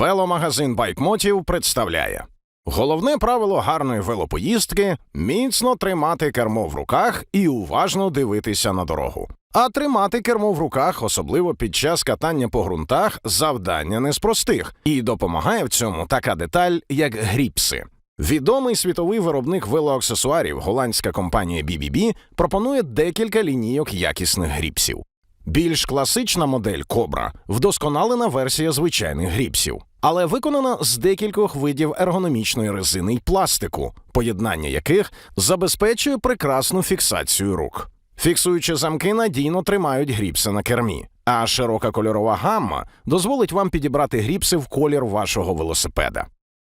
Веломагазин Байкмотів представляє головне правило гарної велопоїздки міцно тримати кермо в руках і уважно дивитися на дорогу. А тримати кермо в руках, особливо під час катання по ґрунтах, завдання не з простих, і допомагає в цьому така деталь, як гріпси. Відомий світовий виробник велоаксесуарів, голландська компанія BBB, пропонує декілька лінійок якісних гріпсів. Більш класична модель Кобра вдосконалена версія звичайних гріпсів, але виконана з декількох видів ергономічної резини й пластику, поєднання яких забезпечує прекрасну фіксацію рук. Фіксуючи замки надійно тримають гріпси на кермі, а широка кольорова гамма дозволить вам підібрати гріпси в колір вашого велосипеда.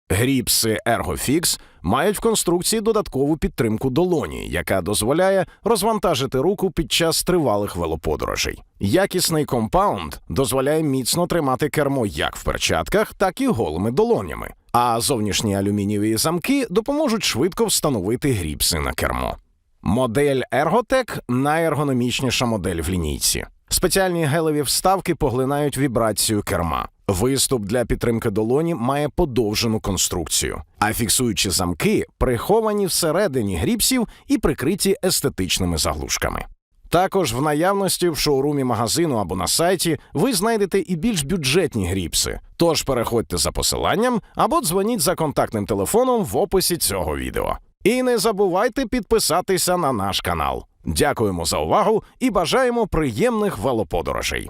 Гріпси ErgoFix мають в конструкції додаткову підтримку долоні, яка дозволяє розвантажити руку під час тривалих велоподорожей. Якісний компаунд дозволяє міцно тримати кермо як в перчатках, так і голими долонями. А зовнішні алюмінієві замки допоможуть швидко встановити гріпси на кермо. Модель Ergotec – найергономічніша модель в лінійці. Спеціальні гелеві вставки поглинають вібрацію керма. Виступ для підтримки долоні має подовжену конструкцію, а фіксуючі замки приховані всередині гріпсів і прикриті естетичними заглушками. Також в наявності в шоурумі магазину або на сайті ви знайдете і більш бюджетні гріпси. Тож переходьте за посиланням або дзвоніть за контактним телефоном в описі цього відео. І не забувайте підписатися на наш канал. Дякуємо за увагу і бажаємо приємних велоподорожей.